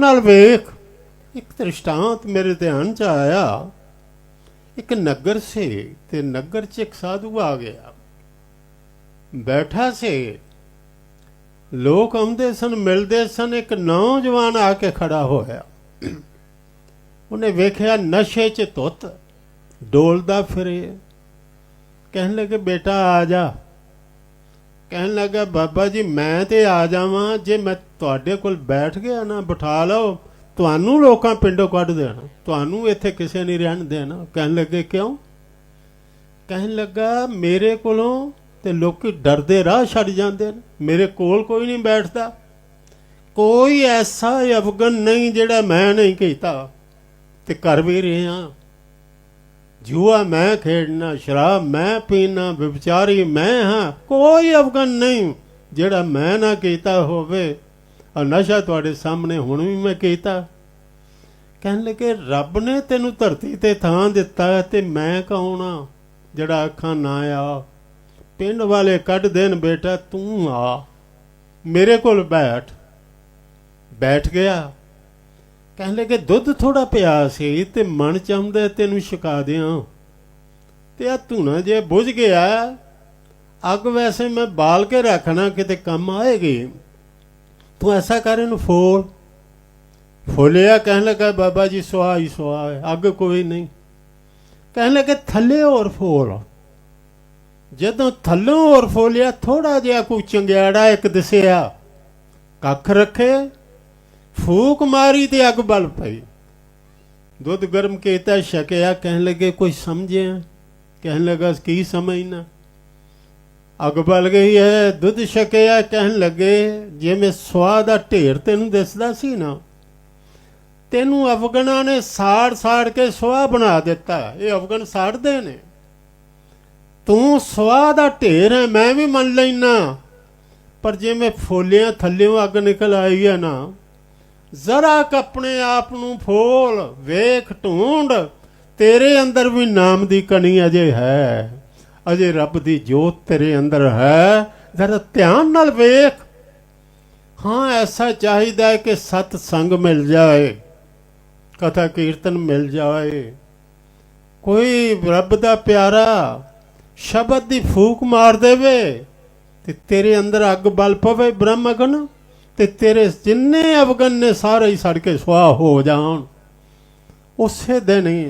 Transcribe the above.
ਨਾਲ ਵੇਖ, ਇੱਕ ਦ੍ਰਿਸ਼ਟਾਂਤ ਮੇਰੇ ਧਿਆਨ ਚ ਆਇਆ। ਇੱਕ ਨਗਰ ਸੀ ਤੇ ਨਗਰ ਚ ਇੱਕ ਸਾਧੂ ਆ ਗਿਆ। ਬੈਠਾ ਸੀ। ਲੋਕ ਆਉਂਦੇ ਸਨ, ਮਿਲਦੇ ਸਨ, ਇੱਕ ਨੌਜਵਾਨ ਆ ਕੇ ਖੜਾ ਹੋਇਆ। ਉਹਨੇ ਵੇਖਿਆ, ਨਸ਼ੇ 'ਚ ਤੁੱਤ ਡੋਲਦਾ ਫਿਰੇ। ਕਹਿਣ ਲੱਗੇ, ਬੇਟਾ ਆ ਜਾ। ਕਹਿਣ ਲੱਗਾ, ਬਾਬਾ ਜੀ, ਮੈਂ ਤੇ ਆ ਜਾਵਾਂ, ਜੇ ਮੈਂ ਤੁਹਾਡੇ ਕੋਲ ਬੈਠ ਗਿਆ ਨਾ, ਬਿਠਾ ਲਓ। ਤੁਹਾਨੂੰ ਲੋਕਾਂ ਪਿੰਡੋਂ ਕੱਢ ਦੇਣਾ। ਤੁਹਾਨੂੰ ਇੱਥੇ ਕਿਸੇ ਨਹੀਂ ਰਹਿਣ ਦੇਣਾ। ਕਹਿਣ ਲੱਗੇ, ਕਿਉਂ? ਕਹਿਣ ਲੱਗਾ, ਮੇਰੇ ਕੋਲੋਂ ਤੇ ਲੋਕੀ ਡਰਦੇ ਰਾਹ ਛੱਡ ਜਾਂਦੇ ਨੇ। ਮੇਰੇ ਕੋਲ ਕੋਈ ਨਹੀਂ ਬੈਠਦਾ। ਕੋਈ ਐਸਾ ਅਫਗਨ ਨਹੀਂ ਜਿਹੜਾ ਮੈਂ ਨਹੀਂ ਕੀਤਾ। ਤੇ ਕਰ ਵੀ ਰਿਹਾ। ਜੂਆ ਮੈਂ ਖੇਡਣਾ, ਸ਼ਰਾਬ ਮੈਂ ਪੀਣਾ ਵਿਚਾਰੀ ਮੈਂ ਹਾਂ। ਕੋਈ ਅਫਗਨ ਨਹੀਂ ਜਿਹੜਾ ਮੈਂ ਨਾ ਕੀਤਾ ਹੋਵੇ। ਆ ਨਸ਼ਾ ਤੁਹਾਡੇ ਸਾਹਮਣੇ ਹੁਣ ਵੀ ਮੈਂ ਕੀਤਾ। ਕਹਿਣ ਲੱਗੇ, ਰੱਬ ਨੇ ਤੈਨੂੰ ਧਰਤੀ ਤੇ ਥਾਂ ਦਿੱਤਾ ਤੇ ਮੈਂ ਕੌਣ ਆ? ਜਿਹੜਾ ਅੱਖਾਂ ਨਾ ਆ। ਪਿੰਡ ਵਾਲੇ ਕੱਢ ਦੇਣ ਬੇਟਾ, ਤੂੰ ਆ। ਮੇਰੇ ਕੋਲ ਬੈਠ। ਬੈਠ ਗਿਆ। ਕਹਿਣ ਲੱਗੇ, ਦੁੱਧ ਥੋੜਾ ਪਿਆ ਸੀ ਤੇ ਮਨ ਚਾਹੁੰਦਾ ਤੈਨੂੰ ਛਕਾ ਦਿਆਂ। ਤੇ ਆ ਧੂਣਾ ਜੇ ਬੁਝ ਗਿਆ, ਅੱਗ ਵੈਸੇ ਮੈਂ ਬਾਲ ਕੇ ਰੱਖਣਾ, ਕਿਤੇ ਕੰਮ ਆਏਗੀ। ਤੂੰ ਐਸਾ ਕਰ ਇਹਨੂੰ ਫੋਲ। ਫੋਲਿਆ ਕਹਿਣ ਲੱਗਾ ਬਾਬਾ ਜੀ ਸੁਆ ਹੀ ਸੁਆ ਹੈ, ਅੱਗ ਕੋਈ ਨਹੀਂ। ਕਹਿਣ ਲੱਗੇ ਥੱਲੇ ਹੋਰ ਫੋਲ। ਜਦੋਂ ਥੱਲੋਂ ਹੋਰ ਫੋਲਿਆ ਥੋੜਾ ਜਿਹਾ ਕੋਈ ਚੰਗਿਆੜਾ ਇੱਕ ਦਿਸਿਆ। ਕੱਖ ਰੱਖੇ ਫੂਕ ਮਾਰੀ ਤੇ ਅੱਗ ਬਲ ਪਈ। ਦੁੱਧ ਗਰਮ ਕੀਤਾ ਛਕਿਆ ਕਹਿਣ ਲੱਗੇ ਕੋਈ ਸਮਝਿਆ? ਕਹਿਣ ਲੱਗਾ ਕੀ ਸਮਝਣਾ? ਅੱਗ ਬਲ ਗਈ ਹੈ ਦੁੱਧ ਛਕਿਆ, ਕਹਿਣ ਲੱਗੇ ਜਿਵੇਂ ਸਵਾਦ ਦਾ ਢੇਰ ਤੈਨੂੰ ਦਿਸਦਾ ਸੀ ਨਾ, ਤੈਨੂੰ ਅਫਗਨਾਂ ਨੇ ਸਾੜ ਸਾੜ ਕੇ ਸਵਾਹ ਬਣਾ ਦਿੱਤਾ, ਇਹ ਅਫਗਨ ਸਾੜਦੇ ਨੇ। ਤੂੰ ਸਵਾਹ ਦਾ ਢੇਰ ਹੈ ਮੈਂ ਵੀ ਮੰਨ ਲੈਣਾ ਪਰ ਜਿਵੇਂ ਫੋਲਿਆਂ ਥੱਲਿਓਂ ਅੱਗ ਨਿਕਲ ਆਈ ਹੈ ਨਾ, ਜ਼ਰਾ ਕ ਆਪਣੇ ਆਪ ਨੂੰ ਫੋਲ, ਵੇਖ, ਢੂੰਡ, ਤੇਰੇ ਅੰਦਰ ਵੀ ਨਾਮ ਦੀ ਕਣੀ ਅਜੇ ਹੈ। ਅਜੇ ਰੱਬ ਦੀ ਜੋਤ ਤੇਰੇ ਅੰਦਰ ਹੈ। ਜ਼ਰਾ ਧਿਆਨ ਨਾਲ ਵੇਖ। ਹਾਂ, ਐਸਾ ਚਾਹੀਦਾ ਹੈ ਕਿ ਸਤ ਸੰਗ ਮਿਲ ਜਾਏ ਕਥਾ ਕੀਰਤਨ ਮਿਲ ਜਾਏ। ਕੋਈ ਰੱਬ ਦਾ ਪਿਆਰਾ ਸ਼ਬਦ ਦੀ ਫੂਕ ਮਾਰ ਦੇਵੇ ਤੇ ਤੇਰੇ ਅੰਦਰ ਅੱਗ ਬਲ ਪਵੇ ਬ੍ਰਹਮ ਅਗਨ ਤੇ ਤੇਰੇ ਜਿੰਨੇ ਅਵਗਨ ਨੇ ਸਾਰੇ ਹੀ ਸੜ ਕੇ ਸੁਆਹ ਹੋ ਜਾਣ। ਉਸੇ ਦਿਨ ਹੀ